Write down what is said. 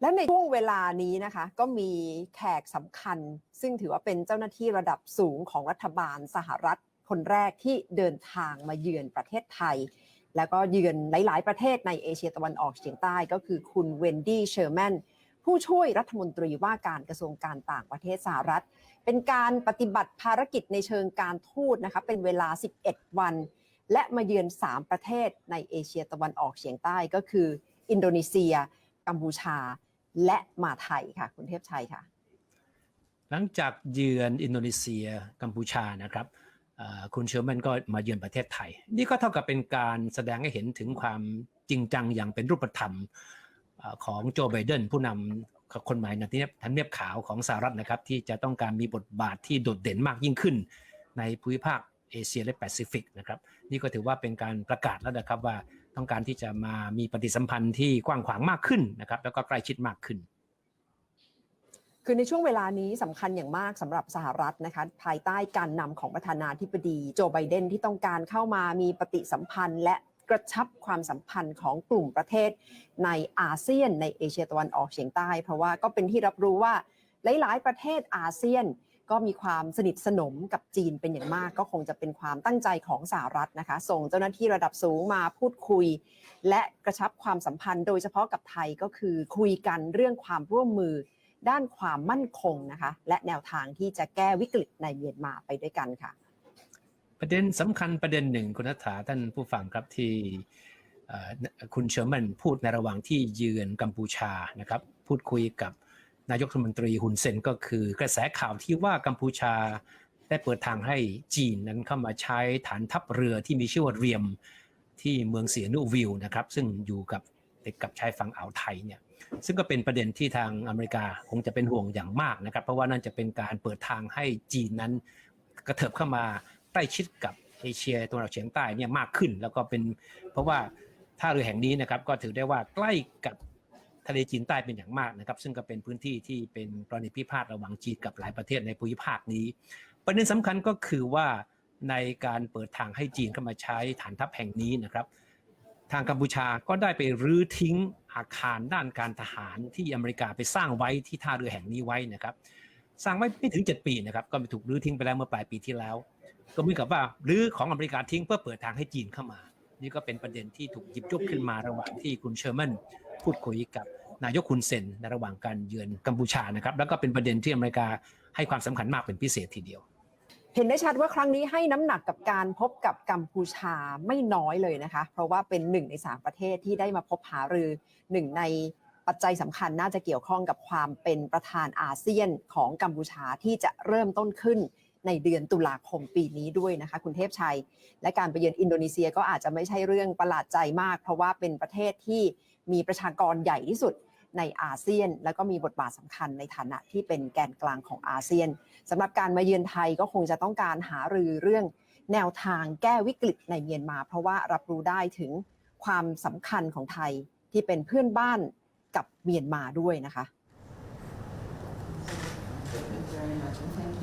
และในช่วงเวลานี้นะคะ ก็มีแขกสำคัญ ซึ่งถือว่าเป็นเจ้าหน้าที่ระดับสูงของรัฐบาลสหรัฐคนแรกที่เดินทางมาเยือนประเทศไทย แล้วก็เยือนหลาย ๆ ประเทศในเอเชียตะวันออกเฉียงใต้ก็คือคุณเวนดี้เชอร์แมนผู้ช่วยรัฐมนตรีว่าการกระทรวงการต่างประเทศสหรัฐ เป็นการปฏิบัติภารกิจในเชิงการทูตนะคะเป็นเวลา 11 วัน และมาเยือน 3 ประเทศในเอเชียตะวันออกเฉียงใต้ก็คือ อินโดนีเซีย กัมพูชา และมาไทยค่ะ คุณเทพชัยค่ะ หลังจากเยือนอินโดนีเซียกัมพูชานะครับคุณเชอร์แมนก็มาเยือนประเทศไทย นี่ก็เท่ากับเป็นการแสดงให้เห็นถึงความจริงจังอย่างเป็นรูปธรรมของโจไบเดนผู้นำคนใหม่ในที่ทำเนียบขาวของสหรัฐนะครับ ที่จะต้องการมีบทบาทที่โดดเด่นมากยิ่งขึ้น ในภูมิภาค เอเชียและแปซิฟิกนะครับนี่ก็ถือว่าเป็นการประกาศแล้วนะครับว่าต้องการที่จะมามีปฏิสัมพันธ์ที่กว้างขวางมากขึ้นนะครับแล้วก็ใกล้ชิดมากขึ้น คือในช่วงเวลานี้สำคัญอย่างมากสำหรับสหรัฐนะคะภายใต้การนำของประธานาธิบดีโจไบเดนที่ต้องการเข้ามามีปฏิสัมพันธ์และกระชับความสัมพันธ์ของกลุ่มประเทศในอาเซียนในเอเชียตะวันออกเฉียงใต้ เพราะว่าก็เป็นที่รับรู้ว่าหลาย ๆ ประเทศอาเซียน ก็มีความสนิทสนมกับจีนเป็นอย่างมาก ก็คงจะเป็นความตั้งใจของสหรัฐนะคะ ส่งเจ้าหน้าที่ระดับสูงมาพูดคุย และกระชับความสัมพันธ์ โดยเฉพาะกับไทยก็คือคุยกันเรื่องความร่วมมือด้านความมั่นคงนะคะ และแนวทางที่จะแก้วิกฤตในเมียนมาไปด้วยกันค่ะ ประเด็นสำคัญประเด็นหนึ่งคุณนัฐาท่านผู้ฟังครับที่คุณเชอร์แมนพูดในระหว่างที่เยือนกัมพูชานะครับ พูดคุยกับ นายกรัฐมนตรีฮุนเซนก็คือกระแสข่าวที่ว่ากัมพูชาได้เปิดทางให้จีนนั้นเข้ามาใช้ฐานทัพเรือที่มีชื่อว่าเรียมที่เมืองเสียนูวิลนะครับ ซึ่งอยู่กับติดกับชายฝั่งอ่าวไทยเนี่ยซึ่งก็เป็นประเด็นที่ทางอเมริกาคงจะเป็นห่วงอย่างมากนะครับ เพราะว่านั่นจะเป็นการเปิดทางให้จีนนั้น กระเถิบเข้ามาใกล้ชิดกับเอเชียตะวันออกเฉียงใต้เนี่ยมากขึ้น แล้วก็เป็นเพราะว่าท่าเรือแห่งนี้นะครับก็ถือได้ว่าใกล้กับ ทะเลจีนใต้เป็นอย่างมากนะครับ ซึ่งก็เป็นพื้นที่ที่เป็นกรณีพิพาทระหว่างจีนกับหลายประเทศในภูมิภาคนี้ ประเด็นสำคัญก็คือว่าในการเปิดทางให้จีนเข้ามาใช้ฐานทัพแห่งนี้นะครับ ทางกัมพูชาก็ได้ไปรื้อทิ้งอาคารด้านการทหารที่อเมริกาไปสร้างไว้ที่ท่าเรือแห่งนี้ไว้นะครับ สร้างไว้ไม่ถึง 7 ปีนะครับ ก็ถูกรื้อทิ้งไปแล้วเมื่อปลายปีที่แล้ว ก็เหมือนกับว่ารื้อของอเมริกาทิ้งเพื่อเปิดทางให้จีนเข้ามา นี่ก็เป็นประเด็นที่ถูกหยิบยกขึ้นมาระหว่างที่คุณเชอร์แมนพูดคุยกับนายกคุณเซนในระหว่างการเยือนกัมพูชานะครับ แล้วก็เป็นประเด็นที่อเมริกาให้ความสำคัญมากเป็นพิเศษทีเดียว เห็นได้ชัดว่าครั้งนี้ให้น้ำหนักกับการพบกับกัมพูชาไม่น้อยเลยนะคะ เพราะว่าเป็นหนึ่งในสามประเทศที่ได้มาพบหารือหนึ่งในปัจจัยสำคัญน่าจะเกี่ยวข้องกับความเป็นประธานอาเซียนของกัมพูชาที่จะเริ่มต้นขึ้น ในเดือนตุลาคมปีนี้ด้วยนะคะคุณเทพชัย และการไปเยือนอินโดนีเซียก็อาจจะไม่ใช่เรื่องประหลาดใจมาก เพราะว่าเป็นประเทศที่มีประชากรใหญ่ที่สุดในอาเซียน แล้วก็มีบทบาทสำคัญในฐานะที่เป็นแกนกลางของอาเซียนสำหรับการมาเยือนไทยก็คงจะต้องการหารือเรื่องแนวทางแก้วิกฤตในเมียนมา เพราะว่ารับรู้ได้ถึงความสำคัญของไทยที่เป็นเพื่อนบ้านกับเมียนมาด้วยนะคะ